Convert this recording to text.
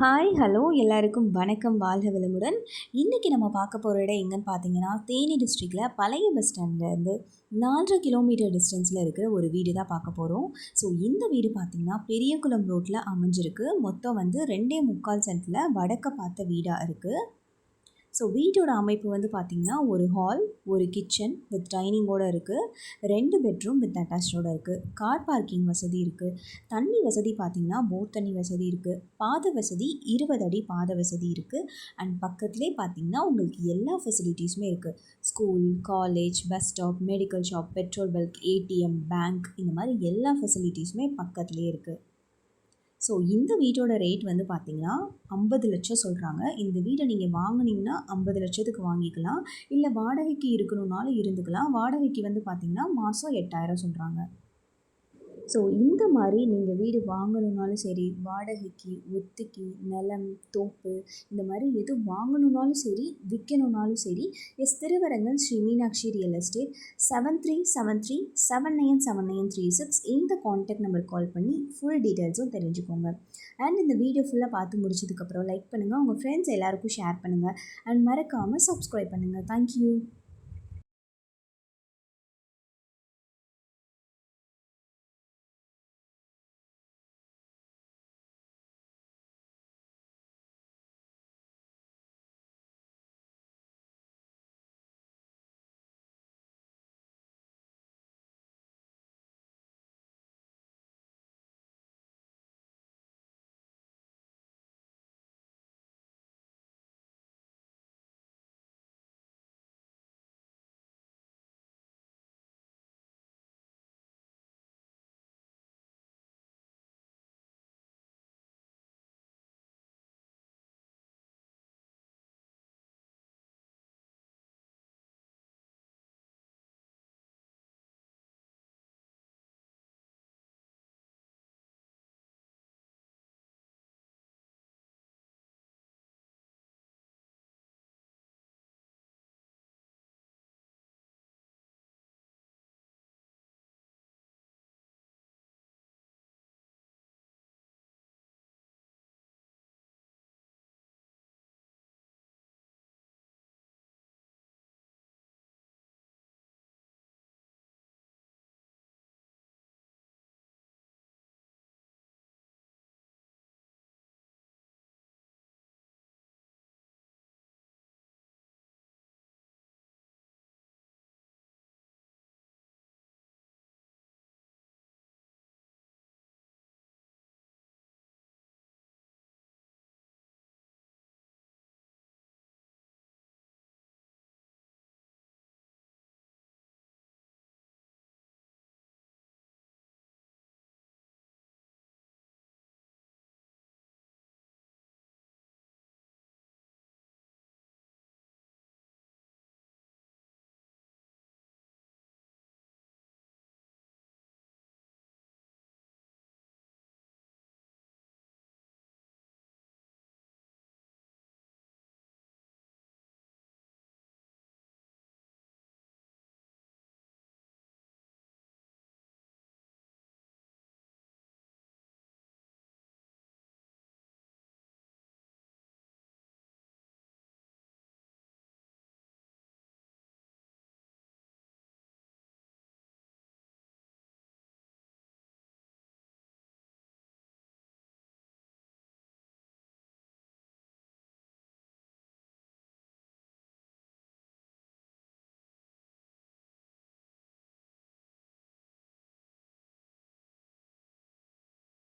Hi hello எல்லாருக்கும் வணக்கம் வாழ்க வளமுடன். இன்றைக்கி நம்ம பார்க்க போகிற இடம் எங்கன்னு பார்த்தீங்கன்னா தேனி டிஸ்ட்ரிக்டில் பழைய பஸ் ஸ்டாண்ட்லேருந்து நாலரை கிலோமீட்டர் டிஸ்டன்ஸில் இருக்கிற ஒரு வீடு தான் பார்க்க போகிறோம் ஸோ இந்த வீடு பார்த்திங்கன்னா பெரியகுளம் ரோட்டில் அமைஞ்சிருக்கு. மொத்தம் வந்து ரெண்டே முக்கால் சென்ட்டில் வடக்க பார்த்த வீடாக இருக்குது ஸோ வீட்டோட அமைப்பு வந்து பார்த்திங்கன்னா ஒரு ஹால் ஒரு கிச்சன் வித் டைனிங்கோடு இருக்குது ரெண்டு பெட்ரூம் வித் அட்டாச்சோடு இருக்குது கார் பார்க்கிங் வசதி இருக்குது தண்ணி வசதி பார்த்திங்கன்னா போர் தண்ணி வசதி இருக்குது பாத வசதி இருபது அடி பாத வசதி இருக்குது அண்ட் பக்கத்துலேயே பார்த்திங்கன்னா உங்களுக்கு எல்லா ஃபெசிலிட்டிஸுமே இருக்குது school college bus stop medical shop petrol bunk ATM bank இந்த மாதிரி எல்லா ஃபெசிலிட்டிஸுமே பக்கத்துலேயே இருக்குது ஸோ இந்த வீட்டோட ரேட் வந்து பார்த்திங்கன்னா ஐம்பது லட்சம் சொல்கிறாங்க இந்த வீடை நீங்கள் வாங்கினீங்கன்னா ஐம்பது லட்சத்துக்கு வாங்கிக்கலாம். இல்லை வாடகைக்கு இருக்கணுன்னாலும் இருந்துக்கலாம். வாடகைக்கு வந்து பார்த்திங்கன்னா மாதம் எட்டாயிரம் சொல்கிறாங்க ஸோ இந்த மாதிரி நீங்கள் வீடு வாங்கணுன்னாலும் சரி வாடகைக்கு ஒத்திக்கு நிலம் தோப்பு இந்த மாதிரி எது வாங்கணுன்னாலும் சரி விற்கணுன்னாலும் சரி S Thiruvarangan Sri Meenakshi real estate seven three seven three seven nine seven nine three six இந்த காண்டாக்ட் நம்பர் கால் பண்ணி ஃபுல் டீட்டெயில்ஸும் தெரிஞ்சுக்கோங்க. அண்ட் இந்த வீடியோ ஃபுல்லாக பார்த்து முடிச்சதுக்கப்புறம் லைக் பண்ணுங்கள் உங்கள் ஃப்ரெண்ட்ஸ் எல்லாருக்கும் ஷேர் பண்ணுங்கள் அண்ட் மறக்காமல் சப்ஸ்கிரைப் பண்ணுங்கள் தேங்க்யூ